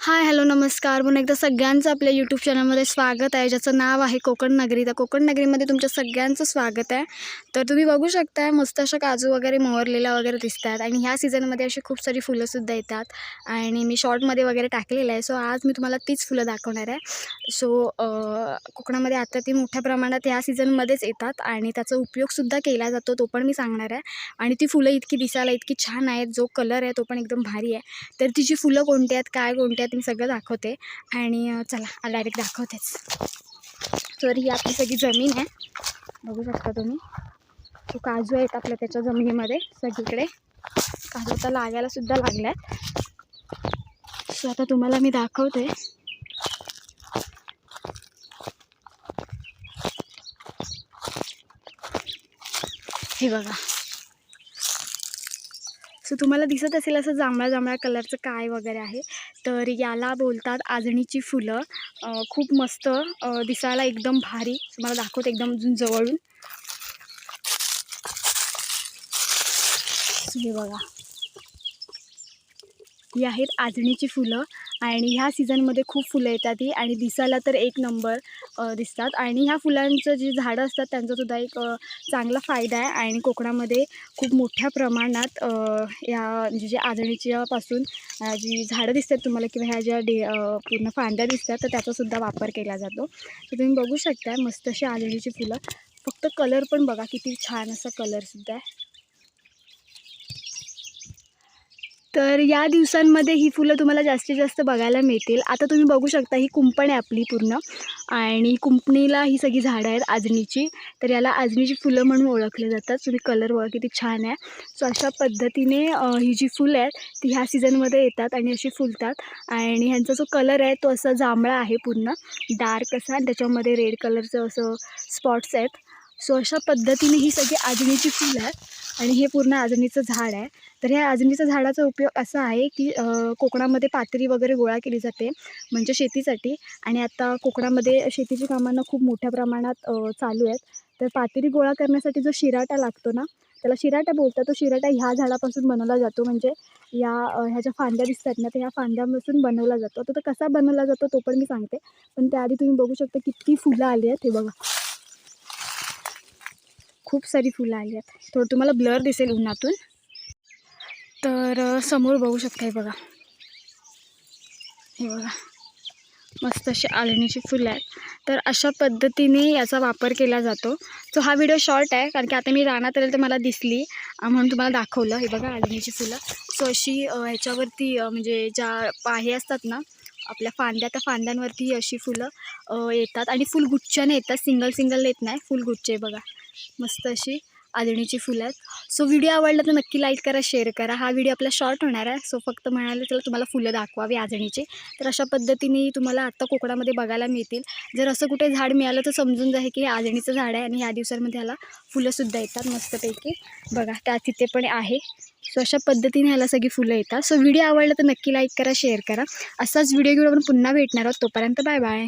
Hi hello नमस्कार. म्हणून एकदा सगळ्यांचं आपल्या यूट्यूब चॅनलमध्ये स्वागत आहे ज्याचं नाव आहे कोकण नगरी. तर कोकण नगरीमध्ये तुमच्या सगळ्यांचं स्वागत आहे. तर तुम्ही बघू शकताय मस्त अशा काजू वगैरे मोहरलेल्या वगैरे दिसत आहेत आणि ह्या सीझनमध्ये अशी खूप सारी फुलंसुद्धा येतात. आणि मी शॉर्टमध्ये वगैरे टाकलेलं आहे सो आज मी तुम्हाला तीच फुलं दाखवणार आहे. सो कोकणामध्ये आता ती मोठ्या प्रमाणात ह्या सीझनमध्येच येतात आणि त्याचा उपयोगसुद्धा केला जातो तो पण मी सांगणार आहे. आणि ती फुलं इतकी दिसायला इतकी छान आहेत जो कलर आहे तो पण एकदम भारी आहे. तर तिची फुलं कोणती आहेत काय कोणती आहेत मी सगळं दाखवते. आणि चला डायरेक्ट दाखवतेच. तर ही आपली सगळी जमीन आहे. बघू शकता तुम्ही. तो काजू आहेत आपल्या त्याच्या जमिनीमध्ये सगळीकडे. काजू आता लागायला सुद्धा लागल्या सो आता तुम्हाला मी दाखवते. हे बघा. सो तुम्हाला दिसत असेल असं जांभळ्या जांभळ्या कलरचं काय वगैरे आहे. तर याला बोलतात आजणीची फुलं. खूप मस्त दिसायला एकदम भारी. तुम्हाला दाखवते एकदम अजून जवळून. हे बघा. ही आहेत आजणीची फुलं आणि ह्या सीझनमध्ये खूप फुलं येतात ही आणि दिसायला तर एक नंबर दिसतात. आणि ह्या फुलांचं जी झाडं असतात त्यांचासुद्धा एक चांगला फायदा आहे आणि कोकणामध्ये खूप मोठ्या प्रमाणात या म्हणजे जे आजणीच्यापासून जी झाडं दिसतात तुम्हाला किंवा ह्या ज्या डे पूर्ण फांद्या दिसतात तर त्याचासुद्धा वापर केला जातो. तर तुम्ही बघू शकता मस्त अशी आजणीची फुलं. फक्त कलर पण बघा किती छान असा कलरसुद्धा आहे. तर या दिवसांमध्ये ही फुलं तुम्हाला जास्तीत जास्त बघायला मिळतील. आता तुम्ही बघू शकता ही कुंपण आहे आपली पूर्ण. आणि कुंपणीला ही सगळी झाडं आहेत आजणीची तर याला आजणीची फुलं म्हणून ओळखले जातात. तुम्ही कलर बघा किती छान आहे. सो अशा पद्धतीने ही जी फुलं आहेत ती ह्या सीझनमध्ये येतात आणि अशी फुलतात. आणि ह्यांचा जो कलर आहे तो असा जांभळा आहे पूर्ण. डार्क असा आणि त्याच्यामध्ये रेड कलरचं असं स्पॉट्स आहेत. सो अशा पद्धतीने ही सगळी आजणीची फुलं आहेत. आणि हे पूर्ण आजणीचं झाड आहे. तर ह्या आजणीच्या झाडाचा उपयोग असा आहे की कोकणामध्ये पातळी वगैरे गोळा केली जाते म्हणजे शेतीसाठी. आणि आता कोकणामध्ये शेतीची कामांना खूप मोठ्या प्रमाणात चालू आहेत. तर पातेरी गोळा करण्यासाठी जो शिराटा लागतो ना त्याला शिराटा बोलतात. तो शिराटा ह्या झाडापासून बनवला जातो. म्हणजे या ह्या ज्या फांद्या दिसतात ना तर ह्या फांद्यापासून बनवला जातो. तर तो कसा बनवला जातो तो पण मी सांगते. पण त्याआधी तुम्ही बघू शकता किती फुलं आली आहेत हे बघा. खूप सारी फुलं आली आहेत. थोडं तुम्हाला ब्लर दिसेल उन्हातून. तर समोर बघू शकता हे बघा. हे बघा. मस्त अशी आलणीची फुलं आहेत. तर अशा पद्धतीने याचा वापर केला जातो. सो हा व्हिडिओ शॉर्ट आहे कारण की आता मी रानात आले तर मला दिसली. म्हणून तुम्हाला दाखवलं. हे बघा आलणीची फुलं. सो अशी ह्याच्यावरती म्हणजे ज्या पाहे असतात ना आपल्या फांद्या त्या फांद्यांवरती ही अशी फुलं येतात. आणि फुल गुच्छाने येतात सिंगल सिंगल येत नाही. फुलगुच्छ आहे बघा. मस्त अशी आदणीची फुलं आहेत. सो व्हिडिओ आवडला तर नक्की लाईक करा शेअर करा. हा व्हिडिओ आपला शॉर्ट होणार आहे. सो फक्त म्हणाले त्याला तुम्हाला फुलं दाखवावी आजणीची तर अशा पद्धतीने तुम्हाला आत्ता कोकणामध्ये बघायला मिळतील. जर असं कुठे झाड मिळालं तर समजून जाईल की हे आजणीचं झाड आहे आणि ह्या दिवसांमध्ये ह्याला फुलंसुद्धा येतात मस्तपैकी. बघा त्या तिथे पण आहे. सो अशा पद्धतीने ह्याला सगळी फुलं येतात. सो व्हिडिओ आवडला तर नक्की लाईक करा शेअर करा. असाच व्हिडिओ घेऊन आपण पुन्हा भेटणार आहोत. तोपर्यंत बाय बाय